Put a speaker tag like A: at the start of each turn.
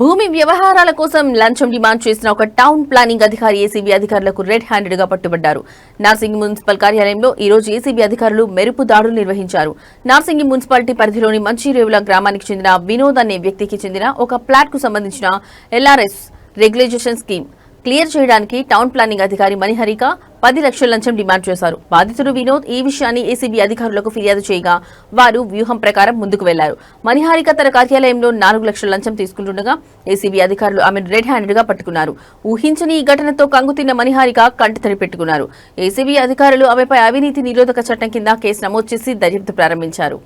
A: భూమి వ్యవహారాల కోసం లంచం డిమాండ్ చేసిన ఒక టౌన్ ప్లానింగ్ అధికారి ఏసీబీ అధికారులకు రెడ్ హ్యాండెడ్గా పట్టుబడ్డారు. నార్సింగి మున్సిపల్ కార్యాలయంలో ఈ రోజు ఏసీబీ అధికారులు మెరుపు దాడులు నిర్వహించారు. నార్సింగి మున్సిపాలిటీ పరిధిలోని మంచిరేవుల గ్రామానికి చెందిన వినోద్ అనే వ్యక్తికి చెందిన ఒక ప్లాట్కు సంబంధించిన ఎల్ఆర్ఎస్ రెగ్యులేషన్ స్కీమ్ క్లియర్ చేయడానికి టౌన్ ప్లానింగ్ అధికారి మణిహరిక పది లక్షల లంచం డిమాండ్ చేశారు. బాధితుడు వినోద్ ఈ విషయాన్ని ఏసీబీ అధికారులకు ఫిర్యాదు చేయగా వారు వ్యూహం ప్రకారం ముందుకు వెళ్ళారు. మణిహారిక తన కార్యాలయంలో నాలుగు లక్షల లంచం తీసుకుంటుండగా ఏసీబీ అధికారులు ఆమెను రెడ్ హ్యాండెడ్గా పట్టుకున్నారు. ఊహించని ఈ ఘటనతో కంగుతిన్న మణిహారిక కంటితడి పెట్టుకున్నారు. ఏసీబీ అధికారులు ఆమెపై అవినీతి నిరోధక చట్టం కింద కేసు నమోదు చేసి దర్యాప్తు ప్రారంభించారు.